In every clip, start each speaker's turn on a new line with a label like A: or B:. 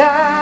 A: chegar.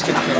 A: just get the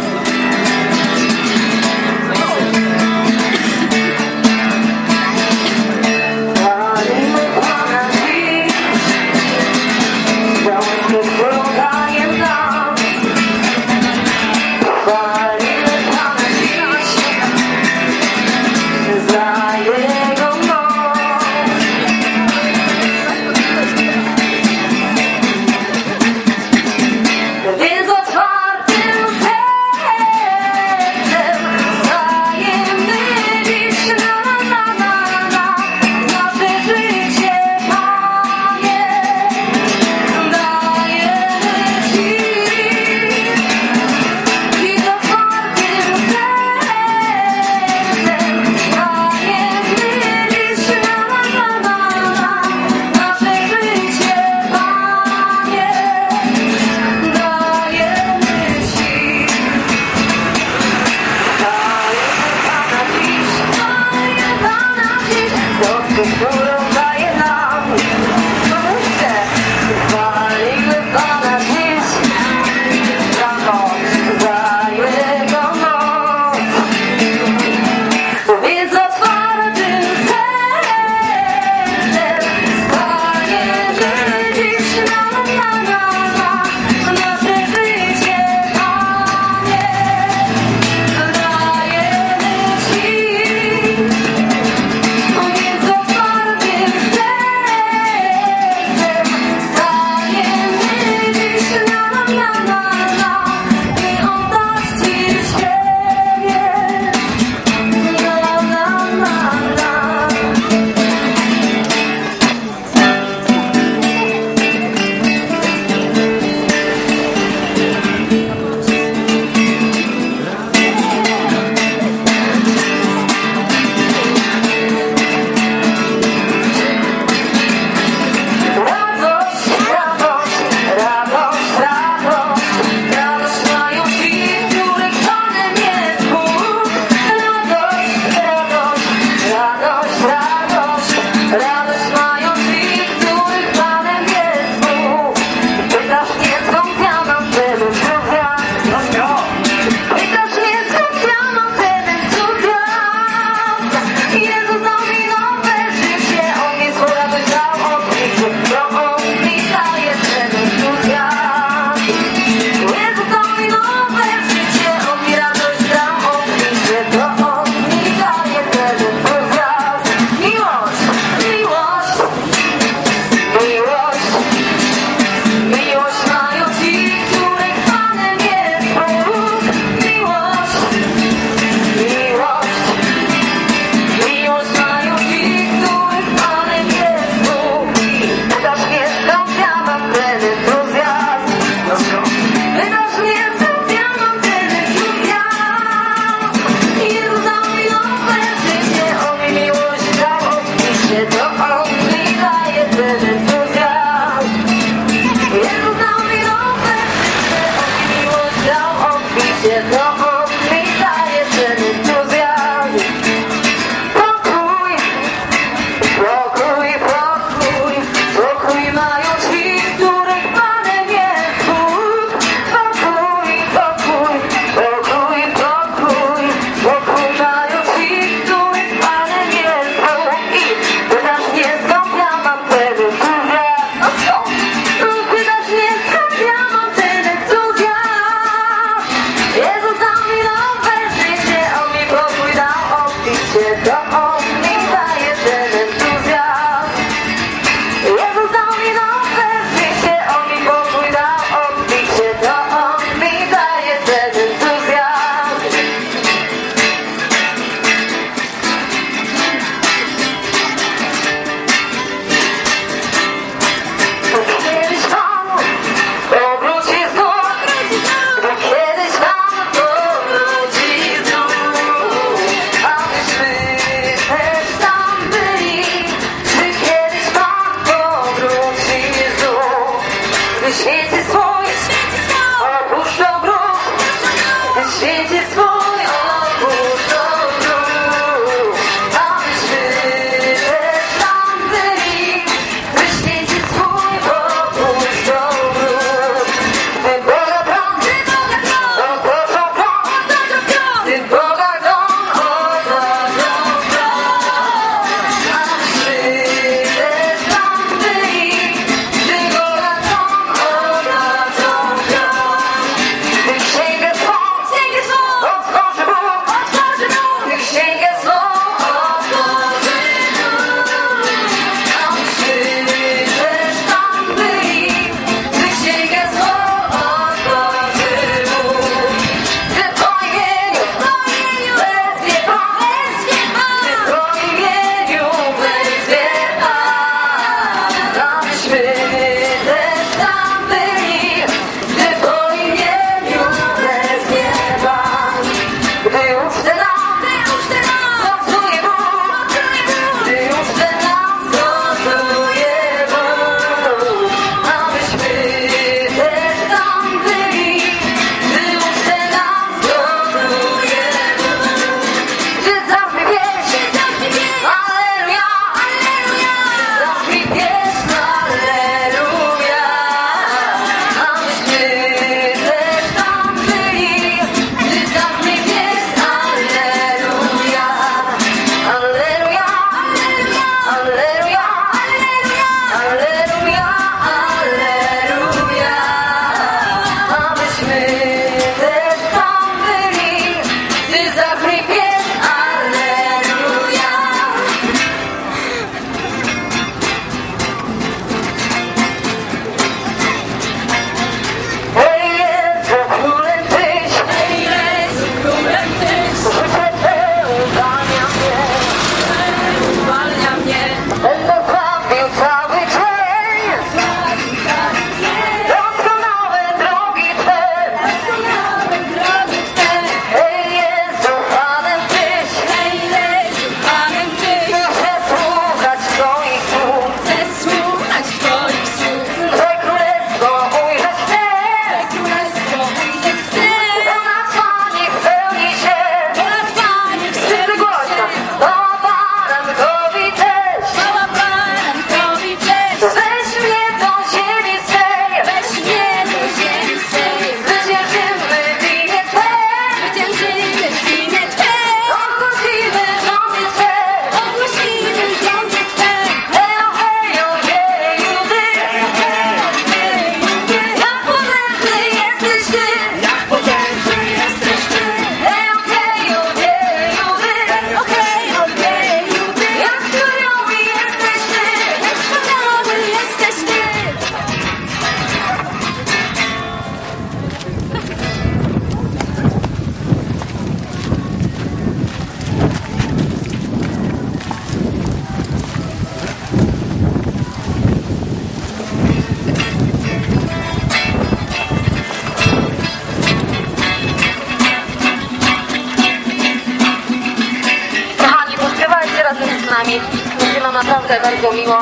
A: miło.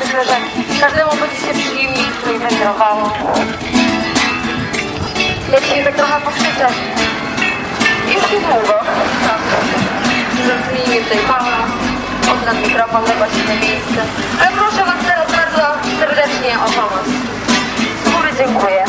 A: Myślę, że każdemu będzie się przyjemniej tutaj wędrowało. Ja dzisiaj tak trochę pokrzyczę. Już niedługo. Zacznijmy tutaj Paula. Od nas mikrofon na właściwe miejsce. Ale proszę Was teraz bardzo serdecznie o pomoc. Góry dziękuję.